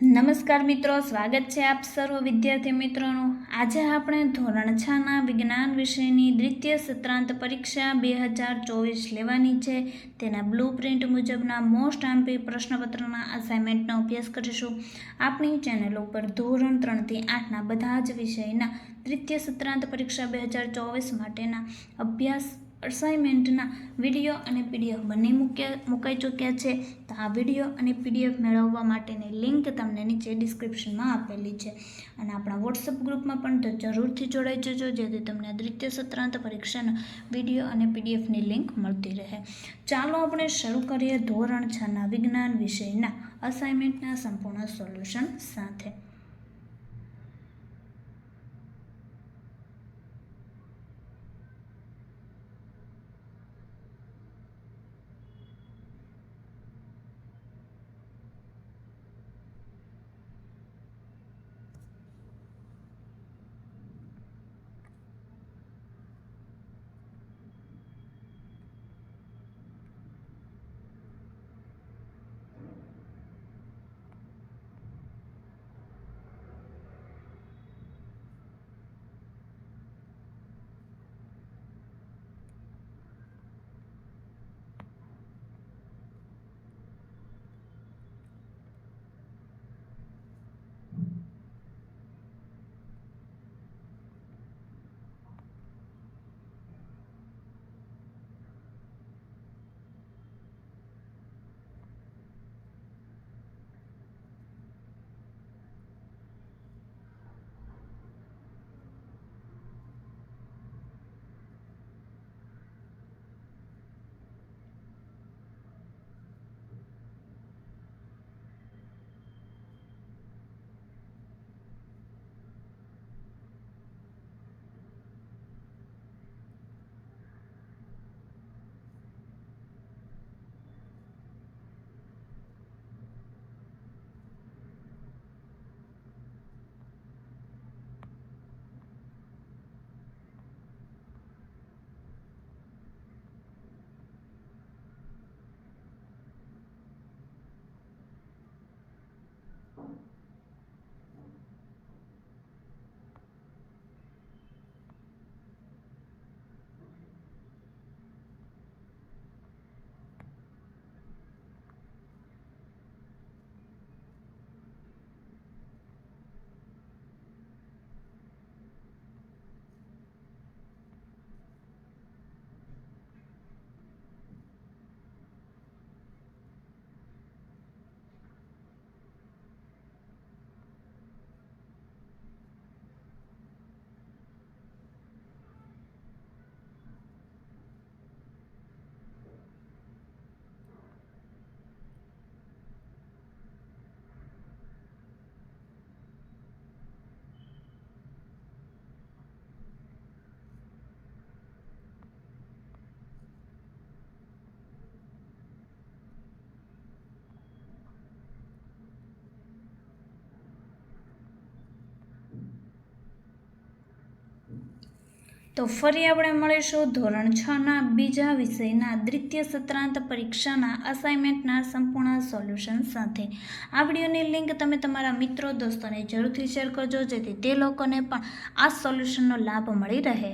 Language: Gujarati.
નમસ્કાર મિત્રો, સ્વાગત છે આપ સર્વ વિદ્યાર્થી મિત્રોનું. આજે આપણે ધોરણ છના વિજ્ઞાન વિષયની દ્વિતીય સત્રાંત પરીક્ષા બે હજાર ચોવીસ લેવાની છે. તેના બ્લુ પ્રિન્ટ મુજબના મોસ્ટ આમ્પી પ્રશ્નપત્રના અસાઇનમેન્ટનો અભ્યાસ કરીશું. આપણી ચેનલ ઉપર ધોરણ ત્રણથી આઠના બધા જ વિષયના દ્વિતીય સત્રાંત પરીક્ષા બે હજાર ચોવીસ માટેના અભ્યાસ અસાઇનમેન્ટના વીડિયો અને પીડીએફ બંને મૂક્યા, મુકાઈ ચૂક્યા છે. તો આ વીડિયો અને પીડીએફ મેળવવા માટેની લિંક તમને નીચે ડિસ્ક્રિપ્શનમાં આપેલી છે. અને આપણા વોટ્સઅપ ગ્રુપમાં પણ જરૂરથી જોડાઈ જજો, જેથી તમને દ્વિતીય, સત્રાંત પરીક્ષાના વીડિયો અને પીડીએફની લિંક મળતી રહે. ચાલો આપણે શરૂ કરીએ ધોરણ છના વિજ્ઞાન વિષયના અસાઇનમેન્ટના સંપૂર્ણ સોલ્યુશન સાથે. તો ફરી આપણે મળીશું ધોરણ છના બીજા વિષયના દ્વિતીય સત્રાંત પરીક્ષાના અસાઇનમેન્ટના સંપૂર્ણ સોલ્યુશન સાથે. આ વિડીયોની લિંક તમે તમારા મિત્રો, દોસ્તોને જરૂરથી શેર કરજો, જેથી તે લોકોને પણ આ સોલ્યુશનનો લાભ મળી રહે.